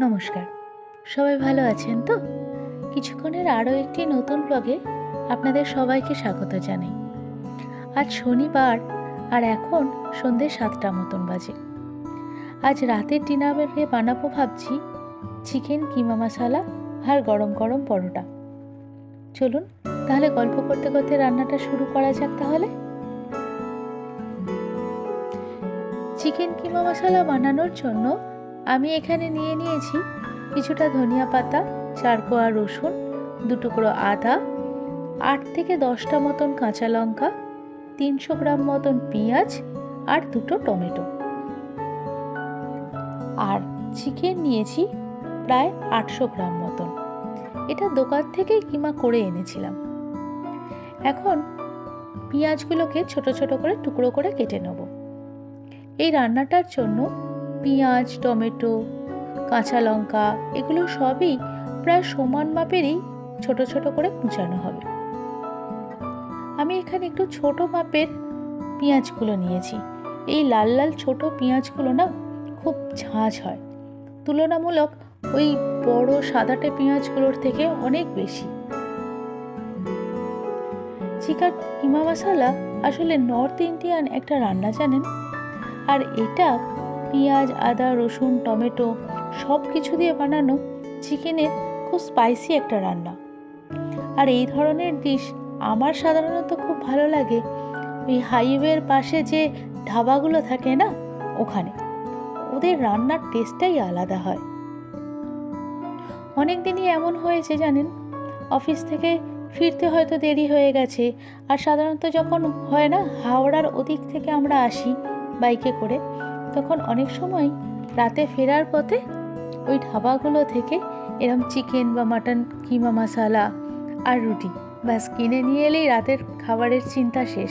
নমস্কার। সবাই ভালো আছেন তো? কিছুক্ষণের আরও একটি নতুন ব্লগে আপনাদের সবাইকে স্বাগত জানাই। আজ শনিবার আর এখন সন্ধে সাতটা মতন বাজে। আজ রাতের ডিনারে বানাবো ভাবছি চিকেন কিমা মশালা আর গরম গরম পরোটা। চলুন, তাহলে গল্প করতে করতে রান্নাটা শুরু করা যাক তাহলে। চিকেন কিমা মশলা বানানোর জন্য আমি এখানে নিয়ে নিয়েছি কিছুটা ধনিয়া পাতা চার কোয়া রসুন টুকরো আদা, আট থেকে দশটা মতন কাঁচা লঙ্কা, তিনশো গ্রাম মতন পেঁয়াজ আর দুটো টমেটো। আর চিকেন নিয়েছি প্রায় আটশো গ্রাম মতন। এটা দোকান থেকেই কিমা করে এনেছিলাম। এখন পেঁয়াজগুলোকে ছোট ছোট করে টুকরো করে কেটে নেব। এই রান্নাটার জন্য পেঁয়াজ, টমেটো, কাঁচা লঙ্কা, এগুলো সবই প্রায় সমান মাপেরই ছোট ছোট করে কুচানো হবে। আমি এখানে একটু ছোট মাপের পেঁয়াজগুলো নিয়েছি। এই লাল লাল ছোট পেঁয়াজগুলো না খুব ঝাঁঝ হয়। তুলনামূলক ওই বড় সাদাটে পেঁয়াজগুলোর থেকে অনেক বেশি। চিকেন কিমা মশালা আসলে নর্থ ইন্ডিয়ান একটা রান্না জানেন? আর এটা পেঁয়াজ, আদা, রসুন, টমেটো সব কিছু দিয়ে বানানো চিকেনের খুব স্পাইসি একটা রান্না। আর এই ধরনের ডিশ আমার সাধারণত খুব ভালো লাগে ওই হাইওয়ের পাশে যে ধাবাগুলো থাকে না, ওখানে। ওদের রান্নার টেস্টটাই আলাদা হয়। অনেক দিনই এমন হয়েছে জানেন, অফিস থেকে ফিরতে হয়তো দেরি হয়ে গেছে। আর সাধারণত যখন হয় না, হাওড়ার ওদিক থেকে আমরা আসি বাইকে করে তখন অনেক সময় রাতে ফেরার পথে ওই ধাবাগুলো থেকে এরম চিকেন বা মাটন কিমা মশালা আর রুটি ব্যাস কিনে নিয়ে এলেই রাতের খাবারের চিন্তা শেষ।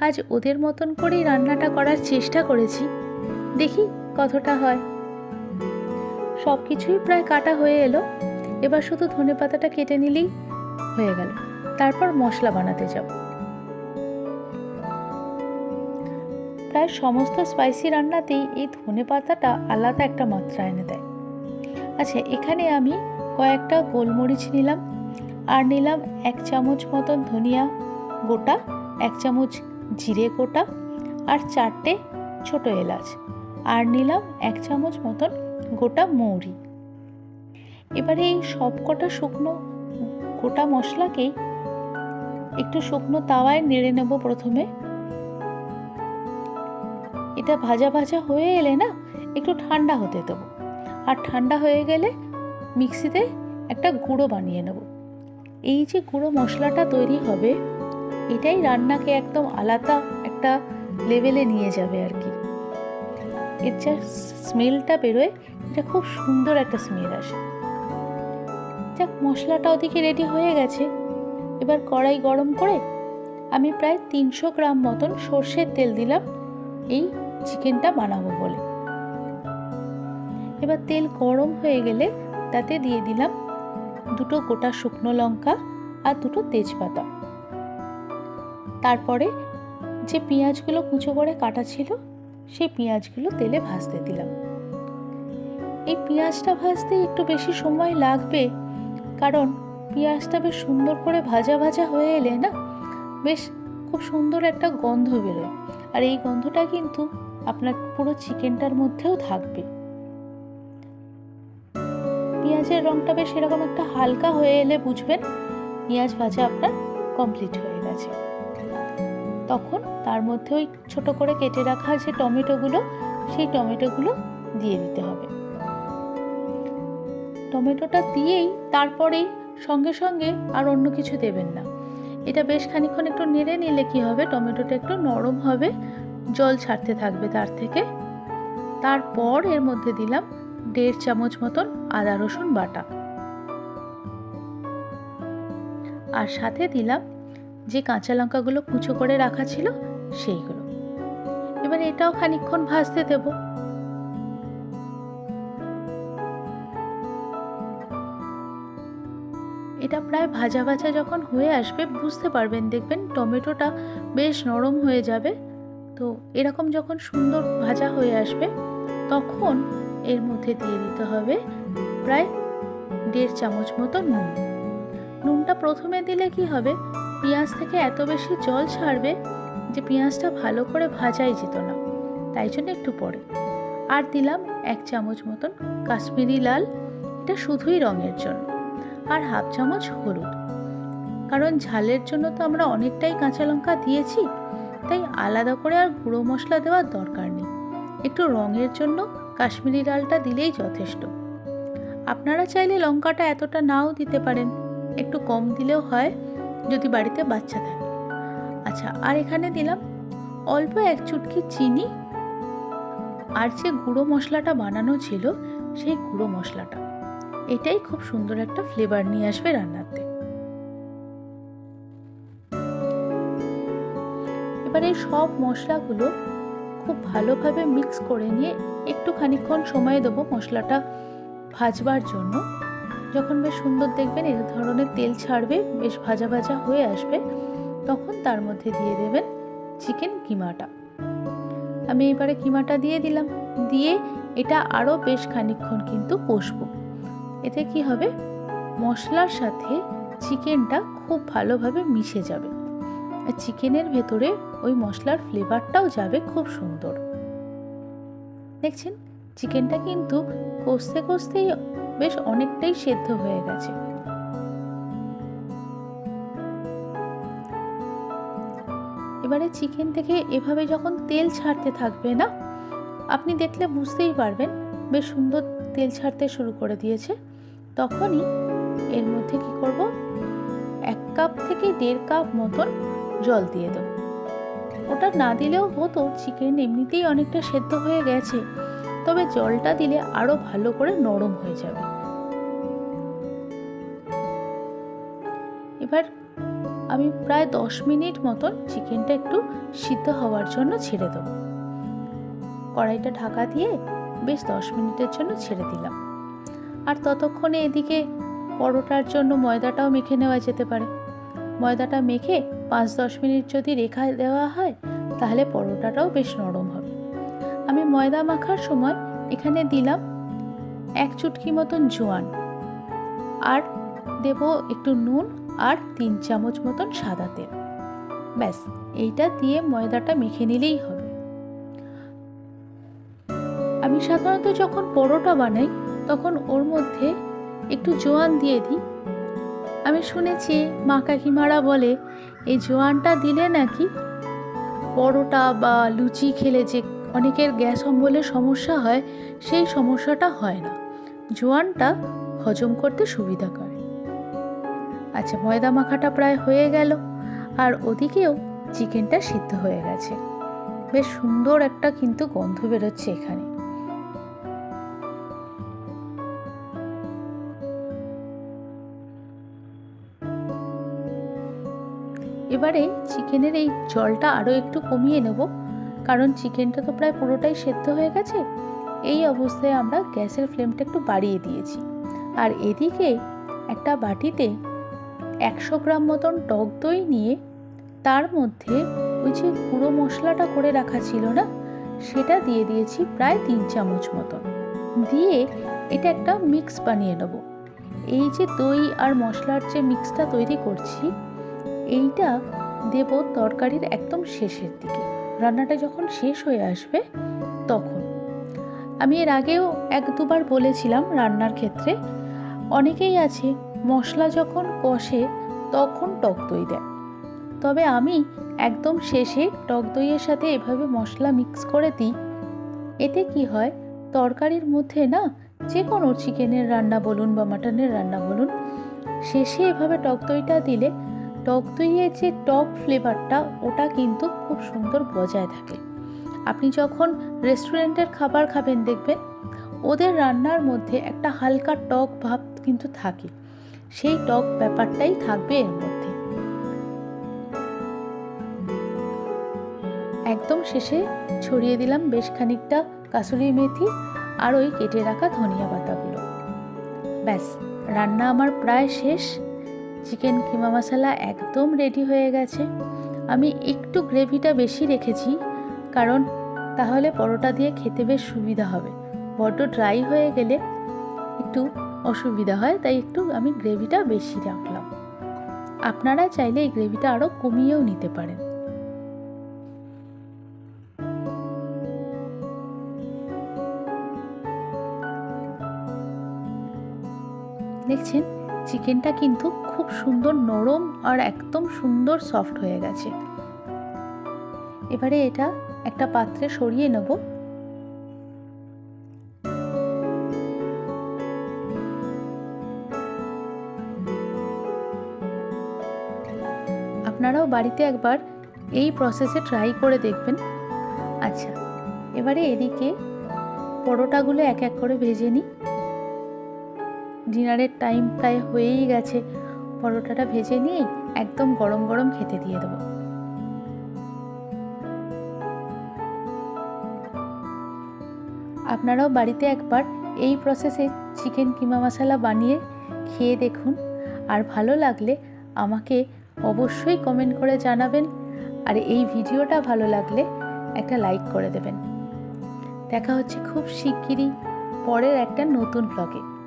আজ ওদের মতন করেই রান্নাটা করার চেষ্টা করেছি। দেখি কতটা হয়। সব কিছুই প্রায় কাটা হয়ে এলো। এবার শুধু ধনে পাতাটা কেটে নিলেই হয়ে গেল। তারপর মশলা বানাতে যাব। প্রায় সমস্ত স্পাইসি রান্নাতেই এই ধনে পাতাটা আলাদা একটা মাত্রা এনে দেয়। আচ্ছা এখানে আমি কয়েকটা গোলমরিচ নিলাম আর নিলাম এক চামচ মতন ধনিয়া গোটা, এক চামচ জিরে গোটা আর চারটে ছোট এলাচ আর নিলাম এক চামচ মতন গোটা মৌরি। এবারে এই সব কটা শুকনো গোটা মশলাকেই একটু শুকনো তাওয়ায় নেড়ে নেব প্রথমে। এটা ভাজা ভাজা হয়ে এলে না, একটু ঠান্ডা হতে দেবো। আর ঠান্ডা হয়ে গেলে মিক্সিতে একটা গুঁড়ো বানিয়ে নেব। এই যে গুঁড়ো মশলাটা তৈরি হবে, এটাই রান্নাকে একদম আলাদা একটা লেভেলে নিয়ে যাবে আর কি। এর যা স্মেলটা বেরোয়, এটা খুব সুন্দর একটা স্মেল আসে। যাক, মশলাটা ওদিকে রেডি হয়ে গেছে। এবার কড়াই গরম করে আমি প্রায় তিনশো গ্রাম মতন সর্ষের তেল দিলাম। এই চিকেনটা বানাবো বলে। এবার তেল গরম হয়ে গেলে তাতে দিয়ে দিলাম দুটো গোটা শুকনো লঙ্কা আর দুটো তেজপাতা। তারপরে যে পেঁয়াজগুলো কুচো করে কাটা ছিল, সেই পেঁয়াজগুলো তেলে ভাজতে দিলাম। এই পেঁয়াজটা ভাজতে একটু বেশি সময় লাগবে, কারণ পেঁয়াজটা বেশ সুন্দর করে ভাজা ভাজা হয়ে এলে না, বেশ খুব সুন্দর একটা গন্ধ বেরোয়। আর এই গন্ধটা কিন্তু আপনার পুরো চিকেনটার মধ্যেও থাকবে। পেঁয়াজের রঙটা বেশ এরকম একটা হালকা হয়ে এলে বুঝবেন, পেঁয়াজ ভাজা আপনার কমপ্লিট হয়ে গেছে। তখন তার মধ্যে ওই ছোট করে কেটে রাখা যে টমেটোগুলো, সেই টমেটোগুলো দিয়ে দিতে হবে। টমেটোটা দিয়েই তারপরেই সঙ্গে সঙ্গে আর অন্য কিছু দেবেন না। এটা বেশ খানিক্ষণ একটু নেড়ে নিলে কি হবে, টমেটোটা একটু নরম হবে জল ছাড়তে থাকবে তার থেকে। তারপর এর মধ্যে দিলাম দেড় চামচ মতন আদা রসুন বাটা। আর সাথে দিলাম যে কাঁচা লঙ্কাগুলো কুচো করে রাখা ছিল সেইগুলো। এবার এটাও খানিক্ষণ ভাজতে দেব। এটা প্রায় ভাজা ভাজা যখন হয়ে আসবে, বুঝতে পারবেন, দেখবেন টমেটোটা বেশ নরম হয়ে যাবে। তো এরকম যখন সুন্দর ভাজা হয়ে আসবে, তখন এর মধ্যে দিয়ে দিতে হবে প্রায় দেড় চামচ মতো নুন। নুনটা প্রথমে দিলে কি হবে, পেঁয়াজ থেকে এত বেশি জল ছাড়বে যে পেঁয়াজটা ভালো করে ভাজাই যেত না, তাই জন্য একটু পরে। আর দিলাম এক চামচ মতন কাশ্মীরি লাল, এটা শুধুই রঙের জন্য, আর হাফ চামচ হলুদ। কারণ ঝালের জন্য তো আমরা অনেকটাই কাঁচা লঙ্কা দিয়েছি তাই আলাদা করে আর গুঁড়ো মশলা দেওয়ার দরকার নেই। একটু রঙের জন্য কাশ্মীরি লালটা দিলেই যথেষ্ট। আপনারা চাইলে লঙ্কাটা এতটা নাও দিতে পারেন। একটু কম দিলেও হয়, যদি বাড়িতে বাচ্চা থাকে। আচ্ছা আর এখানে দিলাম অল্প এক চুটকি চিনি। আর যে গুঁড়ো মশলাটা বানানো ছিল, সেই গুঁড়ো মশলাটা। এটাই খুব সুন্দর একটা ফ্লেভার নিয়ে আসবে রান্নাতে। এবার এই সব মশলাগুলো খুব ভালোভাবে মিক্স করে নিয়ে একটু খানিক্ষণ সময় দেবো মশলাটা ভাজবার জন্য। যখন বেশ সুন্দর দেখবেন এই ধরনের তেল ছাড়বে, বেশ ভাজা ভাজা হয়ে আসবে, তখন তার মধ্যে দিয়ে দেবেন চিকেন কিমাটা। আমি এবারে কিমাটা দিয়ে দিলাম। দিয়ে এটা আরও বেশ খানিক্ষণ কিন্তু কষবো। এতে কি হবে? মশলার সাথে চিকেনটা খুব ভালোভাবে মিশে যাবে। চিকেনের ভেতরে ওই মশলার ফ্লেভারটাও যাবে খুব সুন্দর। দেখছেন, চিকেনটা কিন্তু কষতে কষতেই বেশ অনেকটাই সেদ্ধ হয়ে গেছে। এবারে চিকেন থেকে এভাবে যখন তেল ছাড়তে থাকবে না, আপনি দেখলে বুঝতেই পারবেন, বেশ সুন্দর তেল ছাড়তে শুরু করে দিয়েছে। তখনই এর মধ্যে কি করব? এক কাপ থেকে দেড় কাপ মতন জল দিয়ে দেবো। ওটা না দিলেও হতো, চিকেন এমনিতেই অনেকটা সেদ্ধ হয়ে গেছে, তবে জলটা দিলে আরও ভালো করে নরম হয়ে যাবে। এবার আমি প্রায় দশ মিনিট মতন চিকেনটা একটু সিদ্ধ হওয়ার জন্য ছেড়ে দেবো। কড়াইটা ঢাকা দিয়ে বেশ দশ মিনিটের জন্য ছেড়ে দিলাম। আর ততক্ষণে এদিকে পরোটার জন্য ময়দাটাও মেখে নেওয়া যেতে পারে। ময়দাটা মেখে পাঁচ দশ মিনিট যদি রেখা দেওয়া হয়, তাহলে পরোটাটাও বেশ নরম হবে। আমি ময়দা মাখার সময় এখানে দিলাম এক চুটকি মতন জোয়ান আর দেব একটু নুন আর তিন চামচ মতন সাদা তেল। ব্যাস, এইটা দিয়ে ময়দাটা মেখে নিলেই হবে। আমি সাধারণত যখন পরোটা বানাই, তখন ওর মধ্যে একটু জোয়ান দিয়ে দিই। আমি শুনেছি মা কাকিমারা বলে, এই জোয়ানটা দিলে নাকি পরোটা বা লুচি খেলে যে অনেকের গ্যাস অম্বলের সমস্যা হয়, সেই সমস্যাটা হয় না। জোয়ানটা হজম করতে সুবিধা করে। আচ্ছা ময়দা মাখাটা প্রায় হয়ে গেল। আর ওদিকেও চিকেনটা সিদ্ধ হয়ে গেছে। বেশ সুন্দর একটা কিন্তু গন্ধ বেরোচ্ছে এখানে। এবারে চিকেনের এই জলটা আরও একটু কমিয়ে নেব, কারণ চিকেনটা তো প্রায় পুরোটাই সেদ্ধ হয়ে গেছে। এই অবস্থায় আমরা গ্যাসের ফ্লেমটা একটু বাড়িয়ে দিয়েছি। আর এদিকে একটা বাটিতে একশো গ্রাম মতন টক দই নিয়ে তার মধ্যে ওই যে গুঁড়ো মশলাটা করে রাখা ছিল না, সেটা দিয়ে দিয়েছি প্রায় তিন চামচ মতন। দিয়ে এটা একটা মিক্স বানিয়ে নেব। এই যে দই আর মশলার যে মিক্সটা তৈরি করছি এইটা দেব তরকারির একদম শেষের দিকে। রান্নাটা যখন শেষ হয়ে আসবে তখন। আমি এর আগেও এক দুবার বলেছিলাম রান্নার ক্ষেত্রে, অনেকেই আছে মশলা যখন কষে তখন টক দই দেয়। তবে আমি একদম শেষে টক দইয়ের সাথে এভাবে মশলা মিক্স করে দিই, এতে কি হয় তরকারির মধ্যে না যে কোনো চিকেনের রান্না বলুন বা মাটনের রান্না বলুন, শেষে এভাবে টক দইটা দিলে টক দইয়ের যে টক ফ্লেভারটা ওটা কিন্তু খুব সুন্দর বজায় থাকে। আপনি যখন রেস্টুরেন্টের খাবার খাবেন দেখবেন, ওদের রান্নার মধ্যে একটা হালকা টক ভাব কিন্তু থাকে। সেই টক ব্যাপারটাই থাকবে এর মধ্যে। একদম শেষে ছড়িয়ে দিলাম বেশ খানিকটা কাসুরি মেথি আর ওই কেটে রাখা ধনিয়া পাতাগুলো। ব্যাস, রান্না আমার প্রায় শেষ। চিকেন কিমা মশলা একদম রেডি হয়ে গেছে। আমি একটু গ্রেভিটা বেশি রেখেছি, কারণ তাহলে পরোটা দিয়ে খেতে বেশ সুবিধা হবে। বড্ড ড্রাই হয়ে গেলে একটু অসুবিধা হয়, তাই একটু আমি গ্রেভিটা বেশি রাখলাম। আপনারা চাইলে এই গ্রেভিটা আরও কমিয়েও নিতে পারেন। দেখছেন? চিকেনটা কিন্তু খুব সুন্দর নরম আর একদম সুন্দর সফট হয়ে গেছে। এবারে এটা একটা পাত্রে সরিয়ে নেব। আপনারাও বাড়িতে একবার এই প্রসেসে ট্রাই করে দেখবেন। আচ্ছা এবারে এদিকে পরোটাগুলো এক এক করে ভেজে নিই। ডিনারের টাইম প্রায় হয়েই গেছে। পরোটাটা ভেজে নিয়ে একদম গরম গরম খেতে দিয়ে দেবো। আপনারাও বাড়িতে একবার এই প্রসেসে চিকেন কিমা মশলা বানিয়ে খেয়ে দেখুন। আর ভালো লাগলে আমাকে অবশ্যই কমেন্ট করে জানাবেন। আর এই ভিডিওটা ভালো লাগলে একটা লাইক করে দেবেন। দেখা হচ্ছে খুব শিগগিরই পরের একটা নতুন ব্লগে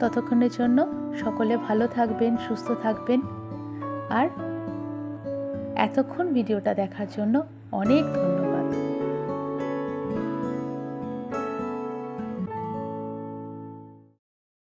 ততক্ষণের জন্য সকলে ভালো থাকবেন সুস্থ থাকবেন। আর এতক্ষণ ভিডিওটা দেখার জন্য অনেক ধন্যবাদ।